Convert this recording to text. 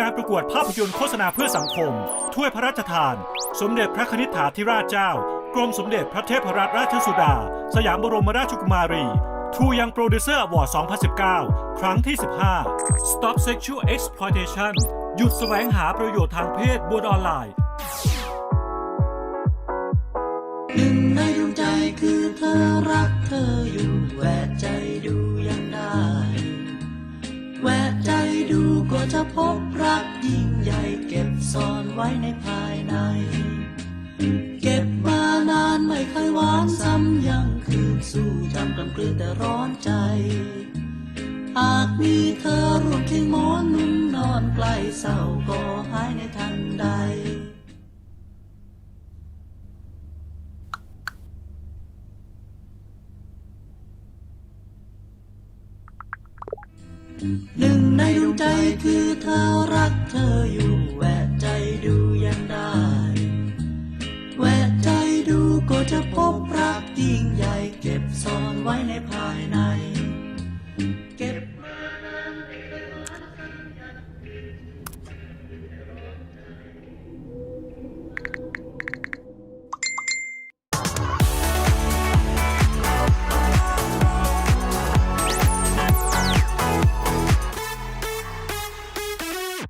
การประกวดภาพยนตร์โฆษณาเพื่อสังคม ถ้วยพระราชทาน สมเด็จพระคณิษฐาธิราชเจ้า กรมสมเด็จพระเทพรัตนราชสุดา สยามบรมราชกุมารีทูยังโปรดิวเซอร์อวอร์ด2019 ครั้งที่ 15 Stop Sexual Exploitation หยุดแสวงหาประโยชน์ทางเพศบนออนไลน์ จะพบรักยิ่งใหญ่เก็บซ่อนไว้ในภายใน เก็บมานานไม่เคยหวานซ้ำยังคืนสู่จำกำกลืนแต่ร้อนใจ หากมีเธอร่วมเคียงหมอนนุ่นนอนใกล้เศร้าก็หายในทันใดหนึ่งในดวงใจคือ เขรักเธออยู่แวะใจดูยังได้ แวะใจดูก็จะพบ